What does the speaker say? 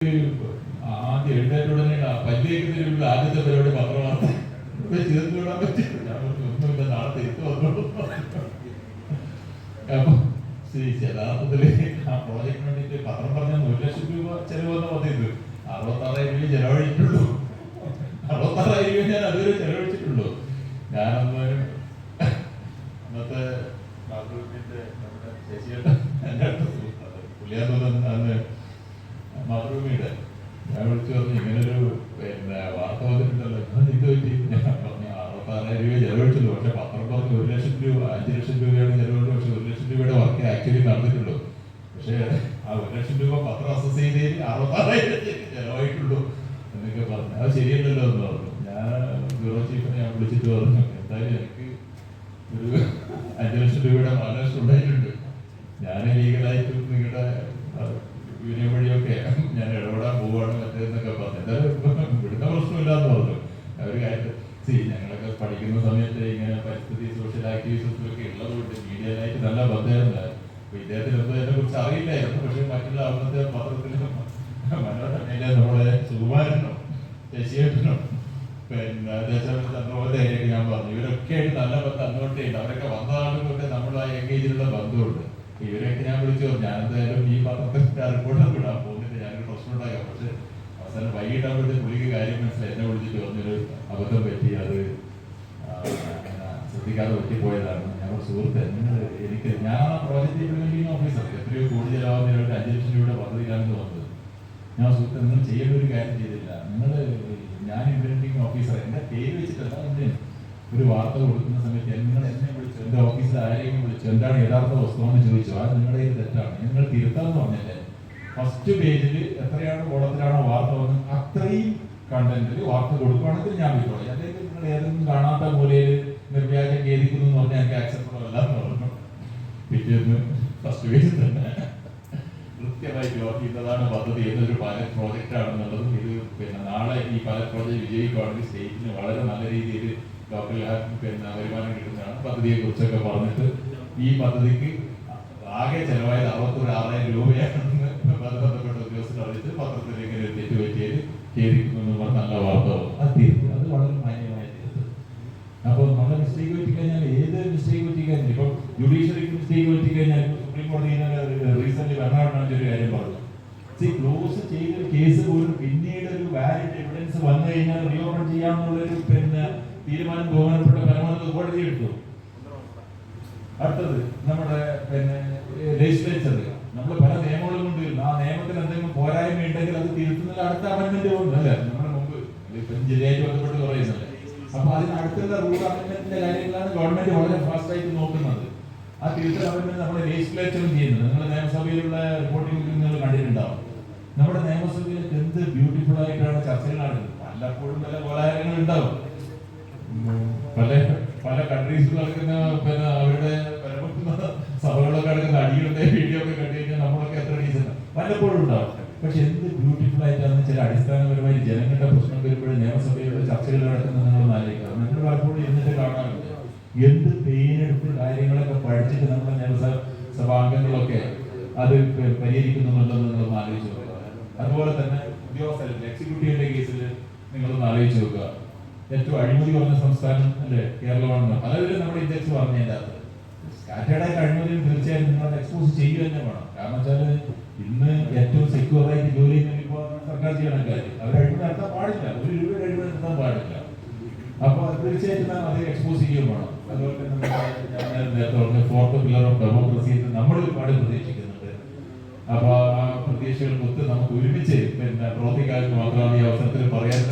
ആദ്യം എഴുന്നേറ്റ ഉടനെ ആ പല്ലിയേക്കുന്നതിനുള്ള ആദ്യത്തെ പരിപാടി പത്രമാണ് ചേർത്ത് വിടാൻ പറ്റില്ല. ഒന്നുമില്ല. നാളെ തിരിച്ചു വന്നോളൂ. അപ്പൊ യഥാർത്ഥത്തിൽ ആ പ്രോജക്ട് വേണ്ടിട്ട് പത്രം പറഞ്ഞ ഒരു ലക്ഷം രൂപ ചെലവ് വന്ന പദ്ധതി അറുപത്താറായിരം രൂപ ചെലവഴിച്ചിട്ടുള്ളൂ. അറുപത്താറായിരം രൂപ ഞാൻ അതുവരെ ചെലവഴിച്ചിട്ടുള്ളൂ. ഞാനന്ന് അന്നത്തെ നമ്മുടെ ശശിയേട്ടൻ എന്റെ അടുത്ത്. പുള്ളിയാത്തോന്ന് അന്ന് മാതൃഭൂമിയുടെ. ഞാൻ വിളിച്ചു പറഞ്ഞു ഇങ്ങനൊരു പിന്നെ വാർത്ത വന്നിട്ടുണ്ടല്ലോ. ഇത് പറ്റി? ഞാൻ പറഞ്ഞു അറുപത്താറായിരം രൂപ ചെലവഴിച്ചുള്ളൂ പക്ഷെ പത്രം പറഞ്ഞ് ഒരു ലക്ഷം രൂപ അഞ്ച് ലക്ഷം രൂപയാണ് ചെലവഴിച്ചത്. പക്ഷെ ഒരു ലക്ഷം രൂപയുടെ വർക്ക് ആക്ച്വലി നടന്നിട്ടുള്ളൂ. പക്ഷേ ആ ഒരു ലക്ഷം രൂപ പത്രം അസസ് ചെയ്തതിൽ അറുപത്താറായിരം ചെലവായിട്ടുള്ളൂ. എന്നൊക്കെ പറഞ്ഞു. അത് ശരിയല്ലല്ലോ എന്ന് പറഞ്ഞു. ഞാൻ ബ്യൂറോ ചീഫിനെ ഞാൻ വിളിച്ചിട്ട് പറഞ്ഞു എന്തായാലും എനിക്ക് ഒരു അഞ്ച് ലക്ഷം രൂപയുടെ ബാലൻസ് ഉണ്ടായിട്ടുണ്ട്. ഞാൻ ലീഗലായിട്ടും നിങ്ങളുടെ മറ്റേന്നൊക്കെ പറഞ്ഞു. എന്തായാലും ഇവിടുത്തെ പ്രശ്നമില്ലാന്ന് പറഞ്ഞു. അവർ കാര്യത്തിൽ സി ഞങ്ങളൊക്കെ പഠിക്കുന്ന സമയത്ത് ഇങ്ങനെ പരിസ്ഥിതി സോഷ്യൽ ആക്ടിവിസത്തും ഒക്കെ ഉള്ളതുകൊണ്ട് മീഡിയയിലായിട്ട് നല്ല ബന്ധമായിരുന്നു അപ്പൊ ഇദ്ദേഹത്തിന് ഒന്നും അതിനെ കുറിച്ച് അറിയില്ലായിരുന്നു. പക്ഷെ മറ്റുള്ള അവിടുത്തെ പത്രത്തിൽ മനോരമയിലെ നമ്മുടെ സുകുമാരനോ ശശിയേട്ടനോ പിന്നെ ദേശാഭിമാനി ഞാൻ പറഞ്ഞു. ഇവരൊക്കെ ആയിട്ട് നല്ല ബന്ധം അങ്ങോട്ടേ ഉണ്ട് അവരൊക്കെ വന്ന ആളുകളൊക്കെ ആ എൻഗേജിലുള്ള ബന്ധമുണ്ട്. ഇവരൊക്കെ ഞാൻ വിളിച്ചു എന്തായാലും ഈ പത്രത്തിന്റെ റിപ്പോർട്ട് വിടാൻ പോകുന്നില്ല ഞാനൊരു പ്രശ്നം ഉണ്ടാകാം പക്ഷെ വൈകിട്ടാകുമ്പോഴത്തെ പുള്ളിക്ക് കാര്യം മനസ്സിലായി. എന്നെ വിളിച്ചിട്ട് പറഞ്ഞൊരു അബദ്ധം പറ്റി അത് ശ്രദ്ധിക്കാതെ പറ്റിപ്പോയതാണ്. ഞാൻ സുഹൃത്ത് നിങ്ങൾ എനിക്ക് ഞാൻ ആ ഇംപ്ലിമെന്റിംഗ് ഓഫീസർ എത്രയോ കോടി ചെലവാകുന്ന ഒരു അഞ്ച് ലക്ഷം രൂപയുടെ പദ്ധതിയിലാണ് വന്നത് ഞാൻ സുഹൃത്ത് നിങ്ങൾ ചെയ്യേണ്ട ഒരു കാര്യം ചെയ്തില്ല. നിങ്ങൾ ഞാൻ ഇംപ്ലിമെന്റിംഗ് ഓഫീസർ എന്റെ പേര് വെച്ചിട്ടല്ല എന്റെ ഒരു വാർത്ത കൊടുക്കുന്ന സമയത്ത് നിങ്ങൾ എന്നെ വിളിച്ചു എന്റെ ഓഫീസിൽ ആരെയും വിളിച്ചു എന്താണ് യഥാർത്ഥ വസ്തുവെന്ന് ചോദിച്ചു? അത് നിങ്ങളുടെ തെറ്റാണ്. നിങ്ങൾ തിരുത്താന്ന് പറഞ്ഞല്ലേ? ഫസ്റ്റ് പേജിൽ എത്രയാണ് കോളത്തിലാണോ വാർത്ത വന്നത് അത്രയും കണ്ടന്റിൽ വാർത്ത കൊടുക്കുകയാണെങ്കിൽ ഞാൻ വിട്ടോളി. അല്ലെങ്കിൽ നിങ്ങൾ ഏതെങ്കിലും കാണാത്ത മൂലയിൽ നിർവ്യാജം ഖേദിക്കുന്നു എന്ന് പറഞ്ഞാൽ എനിക്ക് ആക്സെപ്റ്റബിൾ അല്ല എന്ന് പറഞ്ഞു പിറ്റേന്ന് ഫസ്റ്റ് പേജിൽ തന്നെ. കൃത്യമായി ചെയ്യുന്നതാണ് പദ്ധതി എന്നൊരു പൈലറ്റ് പ്രോജക്റ്റ് ആണെന്നുള്ളതും. ഇത് പിന്നെ നാളെ ഈ പൈലറ്റ് പ്രോജക്റ്റ് വിജയിക്കുകയാണെങ്കിൽ സ്റ്റേറ്റിന് വളരെ നല്ല രീതിയിൽ ലോക്കൽ പിന്നെ വരുമാനം കിട്ടുന്നതാണ് പദ്ധതിയെ കുറിച്ചൊക്കെ പറഞ്ഞിട്ട്. ഈ പദ്ധതിക്ക് ആകെ ചെലവായത് അറുപത്തൊരു ആറായിരം രൂപയാണെന്ന് മിസ്റ്റേക്ക് പറ്റി കഴിഞ്ഞാൽ ഏത് മിസ്റ്റേക്ക് പറ്റി കഴിഞ്ഞാൽ ഇപ്പം ജുഡീഷ്യറിക്ക് മിസ്റ്റേക്ക് പറ്റി കഴിഞ്ഞാൽ സുപ്രീം കോടതി റീസെന്റ് ഭരണഘടന ഒരു കാര്യം പറഞ്ഞു. സി ക്ലോസ് ചെയ്ത കേസ് പോലും പിന്നീട് ഒരു വാലിഡ് എവിഡൻസ് വന്നു കഴിഞ്ഞാൽ റീഓപ്പൺ ചെയ്യാമെന്നുള്ളൊരു പിന്നെ തീരുമാനം ബഹുമാനപ്പെട്ട പരമോന്നത കോടതി എടുത്തു. അടുത്തത് നമ്മുടെ പിന്നെ ലെജിസ്ലേച്ചർ നമ്മൾ പല നിയമങ്ങളും കൊണ്ട് ആ നിയമത്തിൽ എന്തെങ്കിലും പോരായ്മ ഉണ്ടെങ്കിൽ അത് തിരുത്തുന്നതിൽ അടുത്ത അമെന്റ്മെന്റ് അല്ലേ? നമ്മുടെ മുമ്പ് ജില്ലയായിട്ട് ബന്ധപ്പെട്ട് പറയുന്നല്ലേ? അപ്പൊ അതിന് അടുത്തുള്ള റൂൾ അമെന്റ്മെന്റിന്റെ കാര്യങ്ങളാണ് ഗവൺമെന്റ് വളരെ ഫാസ്റ്റ് ആയിട്ട് നോക്കുന്നത്. ആ തിരുത്തൽ അമെന്റ്മെന്റ് നമ്മുടെ ലെജിസ്ലേച്ചറും ചെയ്യുന്നത്. നിങ്ങളുടെ നിയമസഭയിലുള്ള റിപ്പോർട്ടിംഗ് നിങ്ങൾ കണ്ടിട്ടുണ്ടാവും. നമ്മുടെ നിയമസഭയിൽ എന്ത് ബ്യൂട്ടിഫുൾ ആയിട്ടാണ് ചർച്ചകൾ നടക്കുന്നത്. പലപ്പോഴും പല കോലാഹലങ്ങൾ ഉണ്ടാവും. പല പല കൺട്രീസിൽ നടക്കുന്ന പിന്നെ അവരുടെ സഭകളൊക്കെ നടക്കുന്ന അടികളുടെ വീഡിയോ ഒക്കെ കണ്ടു കഴിഞ്ഞാൽ നമ്മളൊക്കെ എത്ര ഡീസന്റ് പലപ്പോഴും ഉണ്ടാവും. പക്ഷെ എന്ത് ബ്യൂട്ടിഫുൾ ആയിട്ടാണ് ചില അടിസ്ഥാനപരമായി ജനങ്ങളുടെ പ്രശ്നം വരുമ്പോഴും നിയമസഭയുടെ ചർച്ചകൾ നടക്കുന്നത് നിങ്ങൾ ആലോചിക്കുക നിങ്ങൾ പലപ്പോഴും ഇരുന്നിട്ട് കാണാറുണ്ട് എന്ത് പേരെടുത്ത് കാര്യങ്ങളൊക്കെ പഠിച്ചിട്ട് നമ്മുടെ നിയമസഭാംഗങ്ങളൊക്കെ അത് പരിഹരിക്കുന്നുണ്ടെന്ന് നിങ്ങളൊന്ന് ആലോചിച്ച് നോക്കുക. അതുപോലെ തന്നെ ഉദ്യോഗസ്ഥർ എക്സിക്യൂട്ടീവിന്റെ കേസിൽ നിങ്ങളൊന്ന് ആലോചിച്ച് നോക്കുക. ഏറ്റവും അഴിമതി കുറഞ്ഞ സംസ്ഥാനം അല്ലേ? കേരളമാണെന്ന് പലരും നമ്മുടെ ഇൻഡെക്സ് പറഞ്ഞതിന്റെ അകത്ത്. സ്കാറ്റേഡായിട്ട് അഴിമതിയും തീർച്ചയായും നിങ്ങൾ എക്സ്പോസ് ചെയ്യുക തന്നെ വേണം. കാരണം വെച്ചാൽ ഇന്ന് ഏറ്റവും സെക്യൂർ ആയിട്ട് ജോലി ചെയ്യുമ്പോൾ സർക്കാർ ജീവനക്കാർ അവർ അഴിമതി നടത്താൻ പാടില്ല. ഒരു രൂപയുടെ അഴിമതി നടത്താൻ പാടില്ല. അപ്പൊ തീർച്ചയായിട്ടും നാം അത് എക്സ്പോസ് ചെയ്യുകയും വേണം. അതുപോലെ തന്നെ ഞാൻ നേരത്തെ ഫോർത്ത് പില്ലർ ഓഫ് ഡെമോക്രസി നമ്മൾ അപ്പോൾ ആ നമുക്ക് ഒരുമിച്ച് പിന്നെ പ്രവർത്തിക്കാൻ മാത്രമാണ് ഈ അവസരത്തിൽ പറയാൻ